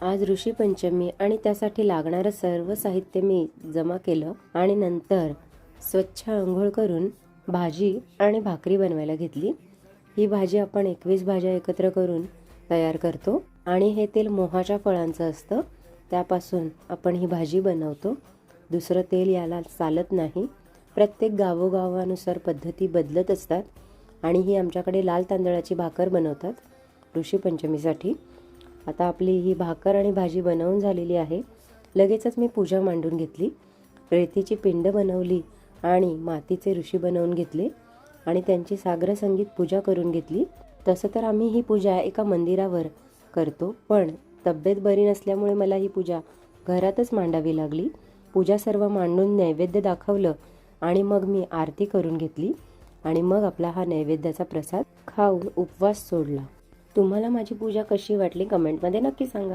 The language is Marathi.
आज ऋषी पंचमी आणि त्यासाठी लागणारं सर्व साहित्य मी जमा केलं आणि नंतर स्वच्छ आंघोळ करून भाजी आणि भाकरी बनवायला घेतली. ही भाजी आपण एकवीस भाज्या एकत्र करून तयार करतो आणि हे तेल मोहाच्या फळांचं असतं. त्यापासून आपण ही भाजी बनवतो. दुसरं तेल याला चालत नाही. प्रत्येक गावोगावानुसार पद्धती बदलत असतात आणि ही आमच्याकडे लाल तांदळाची भाकर बनवतात ऋषी पंचमीसाठी. आता आपली ही भाकर आणि भाजी बनवून झालेली आहे. लगेचच मी पूजा मांडून घेतली. रेतीची पिंड बनवली आणि मातीचे ऋषी बनवून घेतले आणि त्यांची सागर संगीत पूजा करून घेतली. तसं तर आम्ही ही पूजा एका मंदिरावर करतो पण तब्येत बरी नसल्यामुळे मला ही पूजा घरातच मांडावी लागली. पूजा सर्व मांडून नैवेद्य दाखवलं आणि मग मी आरती करून घेतली आणि मग आपला हा नैवेद्याचा प्रसाद खाऊन उपवास सोडला. तुम्हाला माझी पूजा कशी वाटली? कमेंटमध्ये नक्की सांगा.